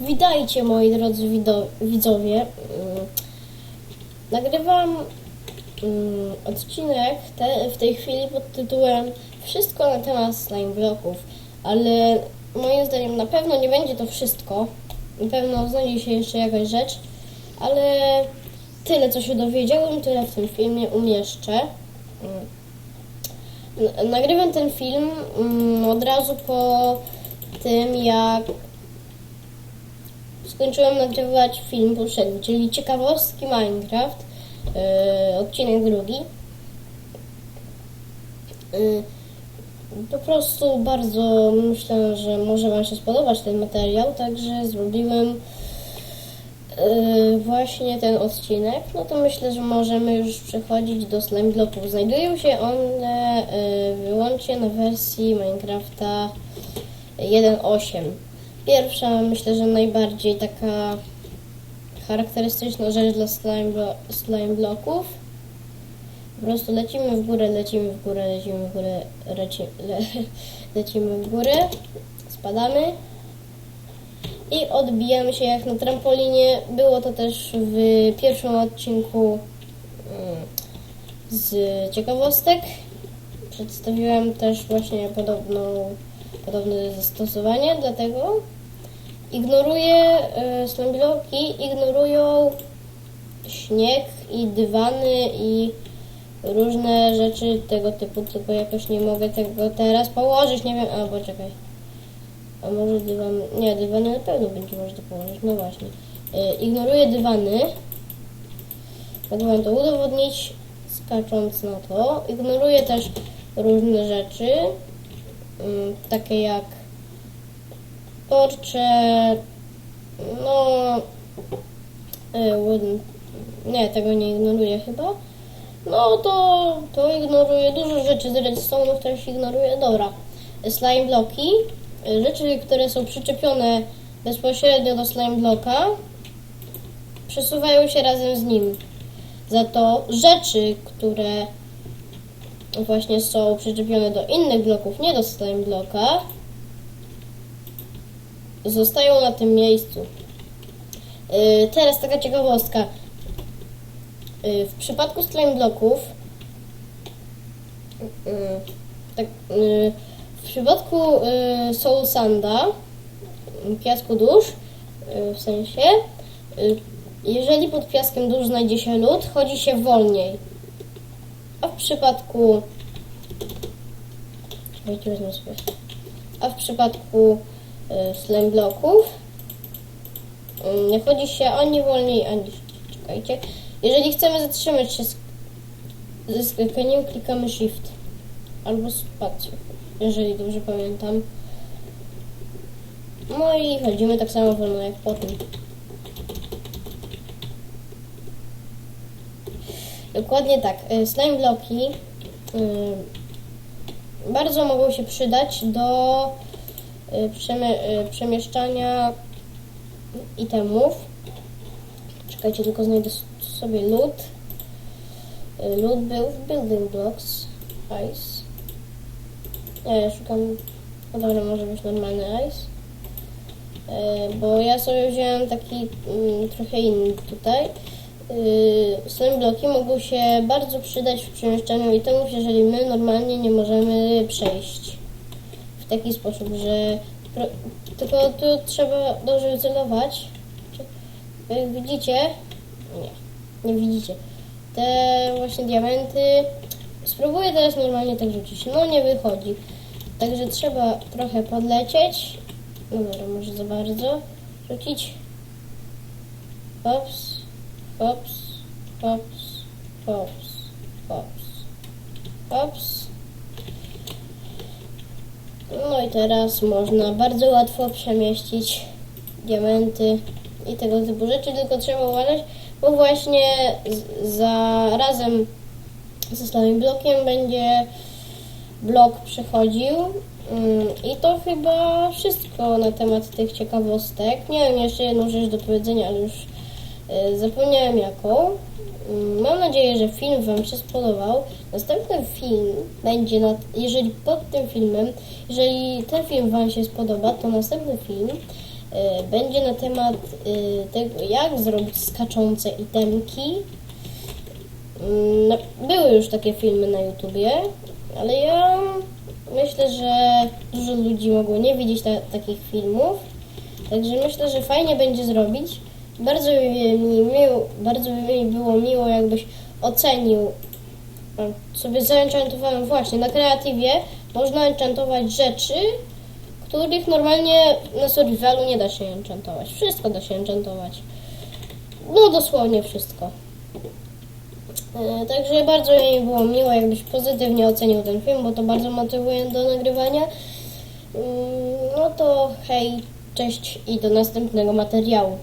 Witajcie moi drodzy widzowie. Mm, Nagrywam mm, odcinek te, w tej chwili pod tytułem Wszystko na temat slime bloków, ale moim zdaniem na pewno nie będzie to wszystko. Na pewno znajdzie się jeszcze jakaś rzecz, ale tyle co się dowiedziałem, tyle w tym filmie umieszczę. Mm. Nagrywam ten film od razu po tym, jak skończyłem nagrywać film poprzedni, czyli ciekawostki Minecraft, yy, odcinek drugi. Yy, po prostu bardzo myślę, że może Wam się spodobać ten materiał, także zrobiłem yy, właśnie ten odcinek. No to myślę, że możemy już przechodzić do slime bloków. Znajdują się one yy, wyłącznie na wersji Minecrafta 1.8. Pierwsza, myślę, że najbardziej taka charakterystyczna rzecz dla slime, blo- slime bloków. Po prostu lecimy w górę, lecimy w górę, lecimy w górę, leci, le, lecimy w górę, spadamy i odbijamy się jak na trampolinie. Było to też w pierwszym odcinku mm, z ciekawostek. Przedstawiłem też właśnie podobną, podobne zastosowanie, dlatego ignoruję y, slime bloki, ignorują śnieg i dywany i różne rzeczy tego typu, tylko jakoś nie mogę tego teraz położyć, nie wiem, a poczekaj. A może dywan, nie, dywany na pewno będzie można położyć, no właśnie. Y, ignoruję dywany, mogłem to udowodnić skacząc na to. Ignoruję też różne rzeczy, mm, takie jak porcze, no, wooden, nie, tego nie ignoruję chyba. No to, to ignoruję dużo rzeczy z redstone'ów też ignoruję. Dobra, slime bloki, y, rzeczy, które są przyczepione bezpośrednio do slime bloka, przesuwają się razem z nim. Za to rzeczy, które właśnie są przyczepione do innych bloków, nie do slime bloka, zostają na tym miejscu. Yy, teraz taka ciekawostka. Yy, w przypadku slime bloków yy, tak, yy, w przypadku yy, soul sanda piasku dusz yy, w sensie yy, jeżeli pod piaskiem dusz znajdzie się lód, chodzi się wolniej. A w przypadku. A w przypadku slime bloków y, nie chodzi się ani wolniej, ani czekajcie. Jeżeli chcemy zatrzymać się ze skakaniem, klikamy shift albo spację, jeżeli dobrze pamiętam. No i chodzimy tak samo wolno jak po tym. Dokładnie tak. Y, Slime bloki y, bardzo mogą się przydać do przemieszczania itemów. Czekajcie, tylko znajdę sobie loot. Y, Loot był w building blocks. Ice. Nie, ja szukam... No dobra, może być normalny ice. Y, Bo ja sobie wziąłem taki mm, trochę inny tutaj. Slime bloki mogą się bardzo przydać w przemieszczaniu itemów, jeżeli my normalnie nie możemy przejść w taki sposób, że tylko tu trzeba dobrze wycelować. Jak widzicie, nie, nie widzicie. Te właśnie diamenty. Spróbuję teraz normalnie tak rzucić. No nie wychodzi. Także trzeba trochę podlecieć. No dobra, może za bardzo rzucić. Ops. Hops, hops, hops, hops, hops. No i teraz można bardzo łatwo przemieścić diamenty i tego typu rzeczy, tylko trzeba uważać, bo właśnie za razem ze slime blokiem będzie blok przechodził. Mm, I to chyba wszystko na temat tych ciekawostek. Wiem, jeszcze jedną rzecz do powiedzenia, ale już E, Zapomniałem jaką. Mm, Mam nadzieję, że film Wam się spodobał. Następny film będzie, na, jeżeli pod tym filmem, jeżeli ten film Wam się spodoba, to następny film y, będzie na temat y, tego, jak zrobić skaczące itemki. Mm, Były już takie filmy na YouTubie, ale ja myślę, że dużo ludzi mogło nie widzieć ta, takich filmów. Także myślę, że fajnie będzie zrobić. Bardzo by mi, miło, bardzo by mi było miło, jakbyś ocenił. Sobie zaenchantowałem właśnie na kreatywie. Można enchantować rzeczy, których normalnie na survivalu nie da się enchantować. Wszystko da się enchantować. No dosłownie wszystko. E, Także bardzo mi było miło, jakbyś pozytywnie ocenił ten film, bo to bardzo motywuje do nagrywania. Mm, No to hej, cześć i do następnego materiału.